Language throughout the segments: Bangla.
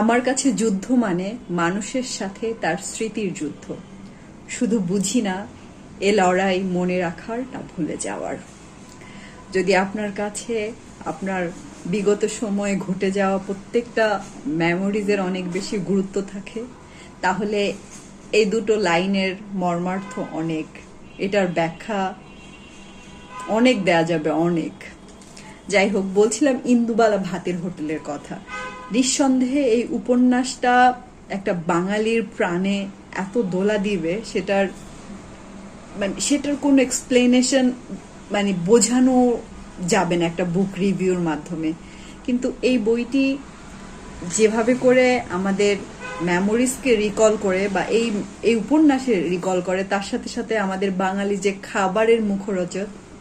আমার কাছে যুদ্ধ মানে মানুষের সাথে তার স্মৃতির যুদ্ধ। শুধু বুঝি না, এ লড়াই মনে রাখার না ভুলে যাওয়ার। যদি আপনার কাছে আপনার বিগত সময়ে ঘটে যাওয়া প্রত্যেকটা মেমোরিজের অনেক বেশি গুরুত্ব থাকে, তাহলে এই দুটো লাইনের মর্মার্থ অনেক। এটার ব্যাখ্যা অনেক দেয়া যাবে, অনেক। যাই হোক, বলছিলাম ইন্দুবালা ভাতের হোটেলের কথা। নিঃসন্দেহে এই উপন্যাসটা একটা বাঙালির প্রাণে এত দোলা দিবে, সেটার মানে সেটার কোনো এক্সপ্লেনেশন মানে বোঝানো যাবে না একটা বুক রিভিউর মাধ্যমে। কিন্তু এই বইটি যেভাবে করে আমাদের মেমোরিজকে রিকল করে বা এই এই উপন্যাসে রিকল করে, তার সাথে সাথে আমাদের বাঙালি যে খাবারের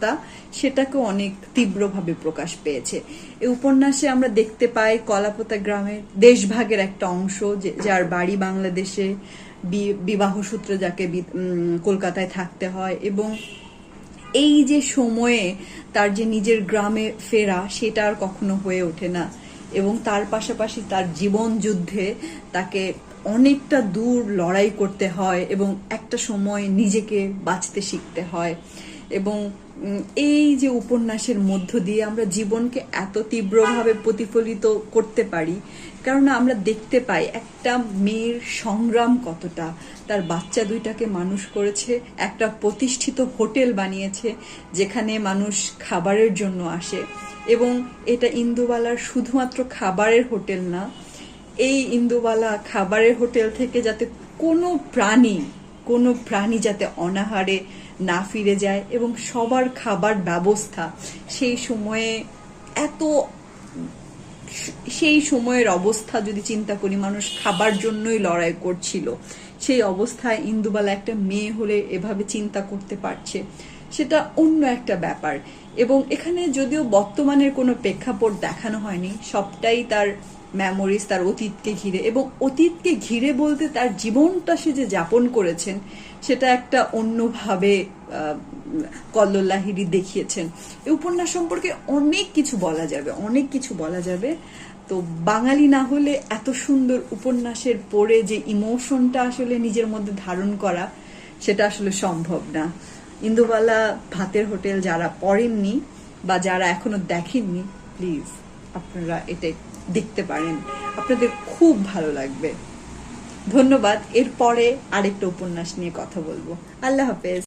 মুখরোচকতা সেটাকেও অনেক তীব্রভাবে প্রকাশ পেয়েছে। এই উপন্যাসে আমরা দেখতে পাই কলাপোতা গ্রামের দেশভাগের একটা অংশ যার বাড়ি বাংলাদেশে বিবাহ সূত্রে যাকে কলকাতায় থাকতে হয় এবং এই যে সময়ে তার যে নিজের গ্রামে ফেরা সেটা আর কখনো হয়ে ওঠে না এবং তার পাশাপাশি তার জীবন যুদ্ধে তাকে অনেকটা দূর লড়াই করতে হয় এবং একটা সময় নিজেকে বাঁচতে শিখতে হয়। এবং এই যে উপন্যাসের মধ্য দিয়ে আমরা জীবনকে এত তীব্রভাবে প্রতিফলিত করতে পারি কারণ আমরা দেখতে পাই একটা মেয়ের সংগ্রাম কতটা। তার বাচ্চা দুইটাকে মানুষ করেছে, একটা প্রতিষ্ঠিত হোটেল বানিয়েছে, যেখানে মানুষ খাবারের জন্য আসে। এবং এটা ইন্দুবালার শুধুমাত্র খাবারের হোটেল না, এই ইন্দুবালা খাবারের হোটেল থেকে যাতে কোনো প্রাণী কোনো প্রাণী যাতে অনাহারে না ফিরে যায় এবং সবার খাবার ব্যবস্থা সেই সময়ে এত সেই সময়ের অবস্থা যদি চিন্তা করি, মানুষ খাবার জন্যই লড়াই করছিল। সেই অবস্থায় ইন্দুবালা একটা মেয়ে হলে এভাবে চিন্তা করতে পারছে, সেটা অন্য একটা ব্যাপার। এবং এখানে যদিও বর্তমানের কোনো প্রেক্ষাপট দেখানো হয়নি, সবটাই তার মেমোরিজ তার অতীতকে ঘিরে এবং অতীতকে ঘিরে বলতে তার জীবনটা সে যে যাপন করেছেন, সেটা একটা অন্যভাবে কল্লোল লাহিড়ী দেখিয়েছেন। এই উপন্যাস সম্পর্কে অনেক কিছু বলা যাবে, অনেক কিছু বলা যাবে। তো বাঙালি না হলে এত সুন্দর উপন্যাসের পড়ে যে ইমোশনটা আসলে নিজের মধ্যে ধারণ করা, সেটা আসলে সম্ভব না। ইন্দুবালা ভাতের হোটেল যারা পড়েননি বা যারা এখনও দেখেননি, প্লিজ। আপনারা এটা দেখতে পারেন। আপনাদের খুব ভালো লাগবে। ধন্যবাদ। এরপরে আরেকটা উপন্যাস নিয়ে কথা বলব। আল্লাহ হাফেজ।